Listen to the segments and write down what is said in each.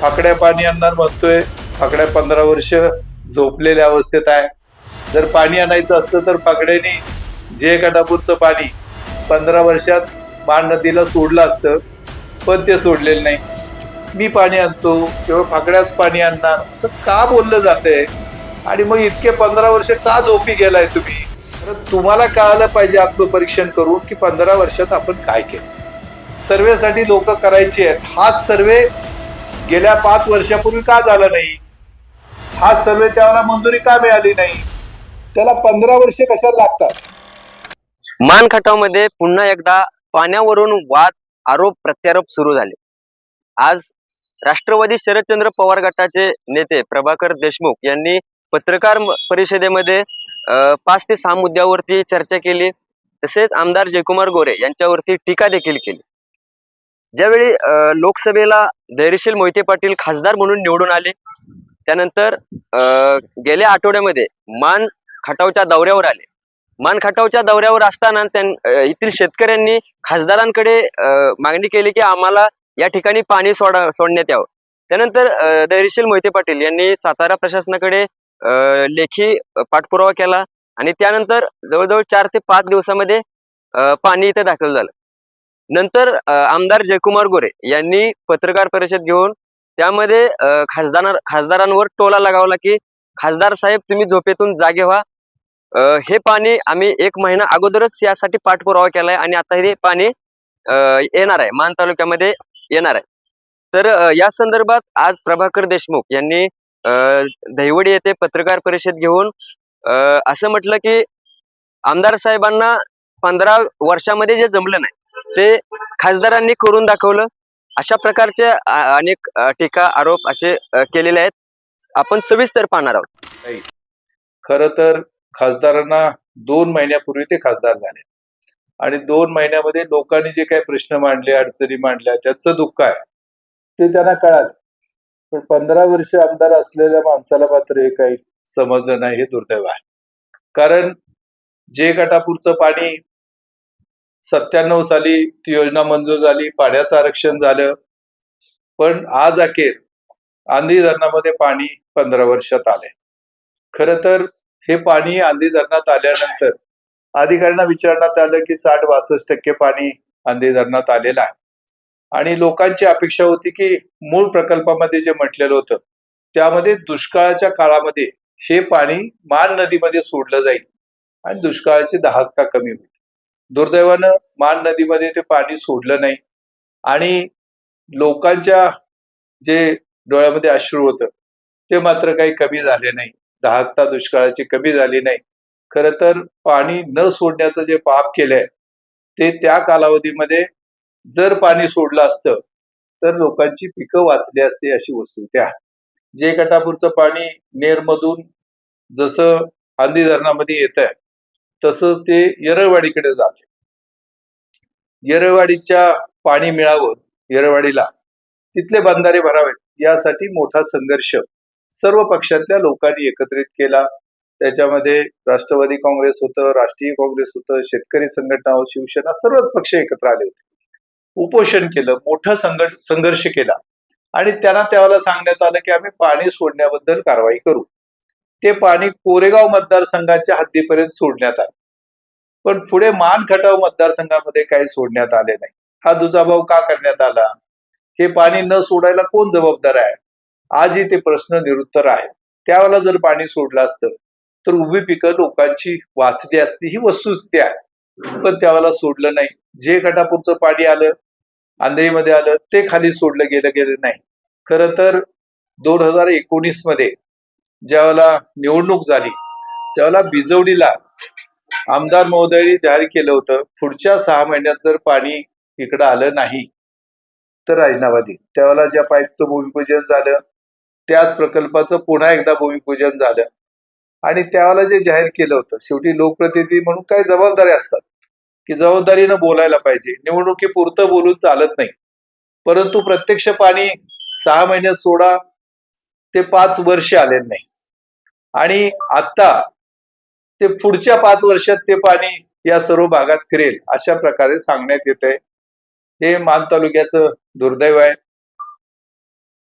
फाकड्या पाणी आणणार म्हणतोय. फाकड्या पंधरा वर्ष झोपलेल्या अवस्थेत आहे. जर पाणी आणायचं असतं तर फाकड्याने जे गटापूरचं पाणी पंधरा वर्षात मान नदीला सोडलं असतं पण ते सोडलेलं नाही. मी पाणी आणतो किंवा फाकड्याच पाणी आणणार असं का बोललं जाते आणि मग इतके पंधरा वर्ष का झोपी गेलाय तुम्ही? तर तुम्हाला कळालं पाहिजे आत्मपरीक्षण करून की पंधरा वर्षात आपण काय केलं. सर्वेसाठी लोक करायची आहेत. हाच सर्वे गेल्या पाच वर्षापूर्वी का झालं नाही? हा सर्वे त्याला मंजुरी का मिळाली नाही? त्याला पंधरा वर्ष कशाला लागतात? मान खटावमध्ये पुन्हा एकदा पाण्यावरून वाद आरोप प्रत्यारोप सुरू झाले. आज राष्ट्रवादी शरदचंद्र पवार गटाचे नेते प्रभाकर देशमुख यांनी पत्रकार परिषदेमध्ये पाच ते सहा मुद्द्यावरती चर्चा केली. तसेच आमदार जयकुमार गोरे यांच्यावरती टीका देखील केली. ज्यावेळी लोकसभेला धैर्यशील मोहिते पाटील खासदार म्हणून निवडून आले त्यानंतर गेल्या आठवड्यामध्ये मान खटावच्या दौऱ्यावर आले. मान खटावच्या दौऱ्यावर असताना येथील शेतकऱ्यांनी खासदारांकडे मागणी केली की आम्हाला या ठिकाणी पाणी सोडा सोडण्यात यावं. त्यानंतर धैर्यशील मोहिते पाटील यांनी सातारा प्रशासनाकडे लेखी पाठपुरावा केला आणि त्यानंतर जवळजवळ चार ते पाच दिवसामध्ये पाणी इथे दाखल झालं. नंतर आमदार जयकुमार गोरे यांनी पत्रकार परिषद घेऊन त्यामध्ये खासदार खासदारांवर टोला लगावला की खासदार साहेब तुम्ही झोपेतून जागे व्हा. हे पाणी आम्ही एक महिना अगोदरच यासाठी पाठपुरावा केलाय आणि आता हे पाणी येणार आहे. मान तालुक्यामध्ये येणार आहे. तर या संदर्भात आज प्रभाकर देशमुख यांनी अ, दहिवडी येथे पत्रकार परिषद घेऊन असं म्हटलं की आमदार साहेबांना पंधरा वर्षामध्ये जे जमलं नाही ते खासदारांनी करून दाखवलं. अशा प्रकारचे अनेक टीका आरोप असे केलेले आहेत. आपण सविस्तर पाहणार आहोत. खर तर खासदारांना दोन महिन्यापूर्वी ते खासदार झाले. आणि दोन महिन्यामध्ये लोकांनी जे काही प्रश्न मांडले अडचणी मांडल्या त्याचं दुःख आहे. ते त्यांना कळालं. पण पंधरा वर्ष आमदार असलेल्या माणसाला मात्र हे काही समजलं नाही हे दुर्दैव आहे. कारण जे गटापूरचं पाणी सत्त्याण्णव साली ती योजना मंजूर झाली पाण्याचं आरक्षण झालं. पण आज अखेर आंधी धरणामध्ये पाणी पंधरा वर्षात आलंय. खर तर हे पाणी आंधी धरणात आल्यानंतर अधिकाऱ्यांना विचारण्यात आलं की साठ बासष्ट टक्के पाणी आंधी धरणात आलेलं आहे. आणि लोकांची अपेक्षा होती की मूळ प्रकल्पामध्ये जे म्हटलेलं होतं त्यामध्ये दुष्काळाच्या काळामध्ये हे पाणी मान नदीमध्ये सोडलं जाईल आणि दुष्काळाची दाहकता कमी होईल. दुर्दैवानं मान नदीमध्ये ते पाणी सोडलं नाही. आणि लोकांच्या जे डोळ्यामध्ये अश्रू होतं ते मात्र काही कमी झाले नाही. दाहकता दुष्काळाची कमी झाली नाही. खर तर पाणी न सोडण्याचं जे पाप केलंय ते त्या कालावधीमध्ये जर पाणी सोडलं असतं तर लोकांची पिकं वाचली असती अशी वस्तुस्थिती आहे. जे गटापूरचं पाणी नेरमधून जसं आंधी धरणामध्ये येत आहे तसंच ते येरळवाडीकडे जाते. येरळवाडीच्या पाणी मिळावं येरळवाडीला तिथले बंधारे भरावेत यासाठी मोठा संघर्ष सर्व पक्षातल्या लोकांनी एकत्रित केला. त्याच्यामध्ये राष्ट्रवादी काँग्रेस होतं राष्ट्रीय काँग्रेस होतं शेतकरी संघटना शिवसेना सर्वच पक्ष एकत्र आले होते. उपोषण केलं मोठं संघ संघर्ष केला. आणि त्यांना त्यावेळेला सांगण्यात आलं की आम्ही पाणी सोडण्याबद्दल कारवाई करू. ते पाणी कोरेगाव मतदारसंघाच्या हद्दीपर्यंत सोडण्यात आलं. पण पुढे मान खटाव मतदारसंघामध्ये काही सोडण्यात आले नाही. हा दुजाभाव का करण्यात आला? हे पाणी न सोडायला कोण जबाबदार आहे? आजही ते प्रश्न निरुत्तर आहेत. त्यावेळेला जर पाणी सोडलं असतं तर उभी पिकं लोकांची वाचली असती ही वस्तुस्थिती आहे. पण त्यावेळेला सोडलं नाही. जे खटापूरचं पाणी आलं आंधळीमध्ये आलं ते खाली सोडलं गेलं गेलं नाही. खरं तर दोन हजार एकोणीसमध्ये ज्यावेळेला निवडणूक झाली त्यावेळेला बिजवडीला आमदार महोदयांनी जाहीर केलं होतं पुढच्या सहा महिन्यात जर पाणी इकडं आलं नाही तर राजीनामा देईल. त्यावेळेला ज्या पाईपचं भूमिपूजन झालं त्याच प्रकल्पाचं पुन्हा एकदा भूमिपूजन झालं. आणि त्यावेळेला जे जाहीर केलं होतं शेवटी लोकप्रतिनिधी म्हणून काही जबाबदारी असतात की जबाबदारीनं बोलायला पाहिजे. निवडणुकीपुरतं बोलून चालत नाही. परंतु प्रत्यक्ष पाणी सहा महिन्यात सोडा ते पाच वर्ष आलेलं नाही. आणि आता ते पुढच्या पाच वर्षात ते पाणी या सर्व भागात फिरेल अशा प्रकारे सांगण्यात येत आहे हे मान तालुक्याचं दुर्दैव आहे.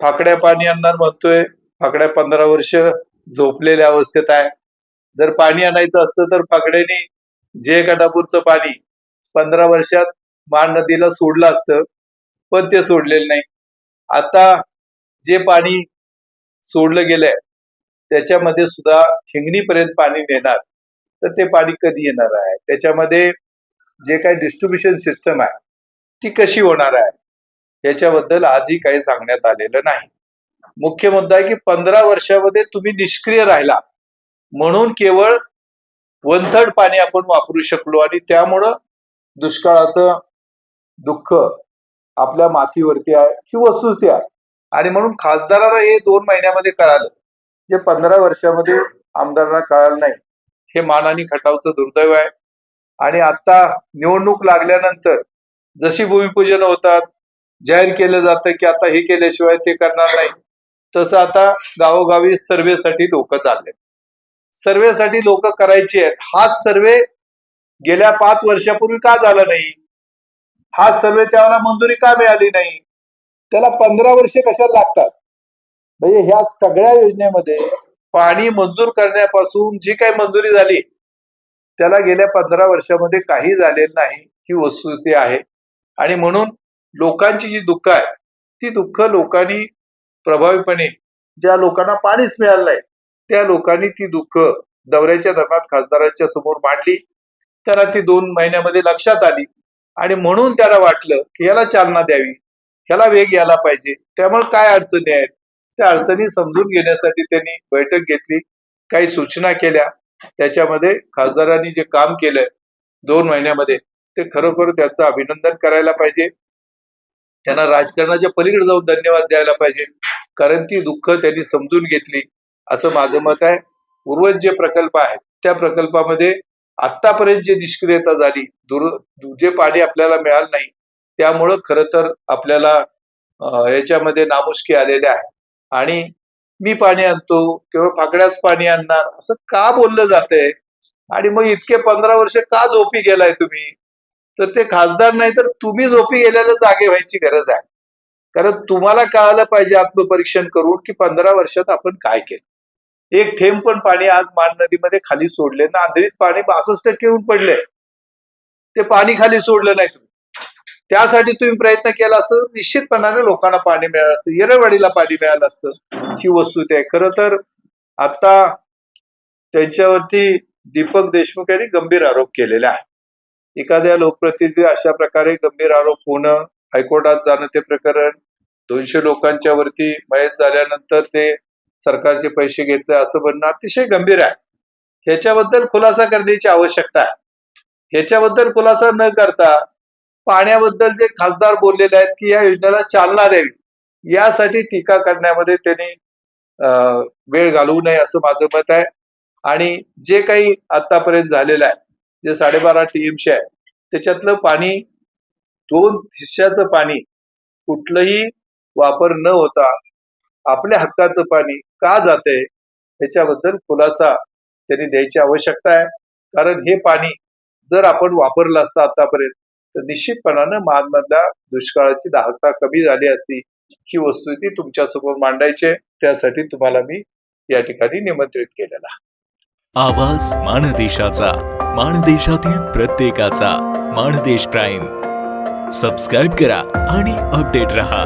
फाकड्या पाणी आणणार म्हणतोय फाकड्या पंधरा वर्ष झोपलेल्या अवस्थेत आहे. जर पाणी आणायचं असतं तर फाकड्याने जे गडापूरचं पाणी पंधरा वर्षात मान नदीला सोडलं असतं पण ते सोडलेलं नाही. आता जे पाणी सोडलं गेलंय त्याच्यामध्ये सुद्धा हिंगणीपर्यंत पाणी नेणार तर ते पाणी कधी येणार आहे? त्याच्यामध्ये जे काही डिस्ट्रीब्युशन सिस्टम आहे ती कशी होणार आहे? याच्याबद्दल आजही काही सांगण्यात आलेलं नाही. मुख्य मुद्दा आहे की पंधरा वर्षामध्ये तुम्ही निष्क्रिय राहिला म्हणून केवळ वन थर्ड पाणी आपण वापरू शकलो आणि त्यामुळं दुष्काळाचं दुःख आपल्या माथीवरती आहे ही वस्तुस्थिती आहे. आणि म्हणून खासदाराला हे दोन महिन्यामध्ये कळालं. जे पंधरा वर्षामध्ये आमदारांना कळालं नाही. हे मानानी खटावचं दुर्दैव आहे. आणि आता निवडणूक लागल्यानंतर जशी भूमिपूजन होतात जाहीर केलं जातं की आता हे केल्याशिवाय ते करणार नाही तसं आता गावोगावी सर्वेसाठी लोक चालले सर्वेसाठी लोक करायची आहेत. हाच सर्वे गेल्या पाच वर्षापूर्वी का झाला नाही? हा सर्वे त्याला मंजुरी का मिळाली नाही? त्याला पंधरा वर्षे कशाला लागतात? म्हणजे ह्या सगळ्या योजनेमध्ये पाणी मंजूर करण्यापासून जी काही मंजुरी झाली त्याला गेल्या पंधरा वर्षामध्ये काही झालेलं नाही ही वस्तुस्थिती आहे. आणि म्हणून लोकांची जी दुःख आहे ती दुःख लोकांनी प्रभावीपणे ज्या लोकांना पाणीच मिळालं नाही त्या लोकांनी ती दुःख दौऱ्याच्या दरम्यान खासदारांच्या समोर मांडली. त्यांना ती दोन महिन्यामध्ये लक्षात आली. आणि म्हणून त्याला वाटलं की याला चालना द्यावी. ह्याला वेग यायला पाहिजे. त्यामुळे काय अडचणी आहेत? त्या अडचणी समजून घेण्यासाठी त्यांनी बैठक घेतली काही सूचना केल्या. त्याच्यामध्ये खासदारांनी जे काम केलंय दोन महिन्यामध्ये ते खरोखर त्याचं अभिनंदन करायला पाहिजे. त्यांना राजकारणाच्या पलीकडे जाऊन धन्यवाद द्यायला पाहिजे. कारण ती दुःख त्यांनी समजून घेतली असं माझं मत आहे. उर्वरित जे प्रकल्प आहेत त्या प्रकल्पामध्ये आतापर्यंत जी निष्क्रियता झाली दुर जे पाणी आपल्याला मिळालं नाही त्यामुळं खरं तर आपल्याला याच्यामध्ये नामुष्की आलेले आहे. आणि मी पाणी आणतो केवळ फाकड्याच पाणी आणणार असं का बोललं जाते आणि मग इतके पंधरा वर्ष का झोपी गेलाय तुम्ही? तर ते खासदार नाही तर तुम्ही झोपी गेल्याला जागे व्हायची गरज आहे. कारण तुम्हाला कळालं पाहिजे आत्मपरीक्षण करून की पंधरा वर्षात आपण काय केलं. एक थेंब पण पाणी आज मान नदीमध्ये खाली सोडले. नांदळीत पाणी बासष्ट टक्के येऊन पडले. ते पाणी खाली सोडलं नाही तुम्ही. त्यासाठी तुम्ही प्रयत्न केला असतं निश्चितपणाने लोकांना पाणी मिळालं असतं. येरळवाडीला पाणी मिळालं असतं. ही वस्तू आहे. खरं तर आता त्यांच्यावरती दीपक देशमुख यांनी गंभीर आरोप केलेले आहे एखाद्या लोकप्रतिनिधी अशा प्रकारे गंभीर आरोप होणं हायकोर्टात जाणं ते प्रकरण दोनशे लोकांच्या वरती मयत झाल्यानंतर ते सरकारचे पैसे घेतले असं म्हणणं अतिशय गंभीर आहे. ह्याच्याबद्दल खुलासा करण्याची आवश्यकता आहे. ह्याच्याबद्दल खुलासा न करता पाण्याबद्दल जे खासदार बोललेले आहेत की या योजनेला चालना द्यावी यासाठी टीका करण्यामध्ये त्यांनी अं, वेळ घालवू नये असं माझं मत आहे. आणि जे काही आतापर्यंत झालेलं आहे जे साडेबारा टीएमसी आहे त्याच्यातलं पाणी दोन हिस्स्याचं पाणी कुठलंही वापर न होता आपल्या हक्काचं पाणी का जाते ह्याच्याबद्दल खुलासा त्यांनी द्यायची आवश्यकता आहे. कारण हे पाणी जर आपण वापरलं असतं आतापर्यंत तर निश्चितपणानं महानमधल्या दुष्काळाची दाहकता कमी झाली असती ही वस्तुस्थिती तुमच्यासमोर मांडायची त्यासाठी तुम्हाला मी या ठिकाणी निमंत्रित केलेला आवाज माणदेशाचा माणदेशातील प्रत्येकाचा माणदेश प्राईम. सबस्क्राईब करा आणि अपडेट रहा.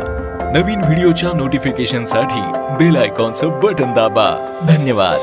नवीन व्हिडिओच्या नोटिफिकेशनसाठी बेल आयकॉनचं बटन दाबा. धन्यवाद.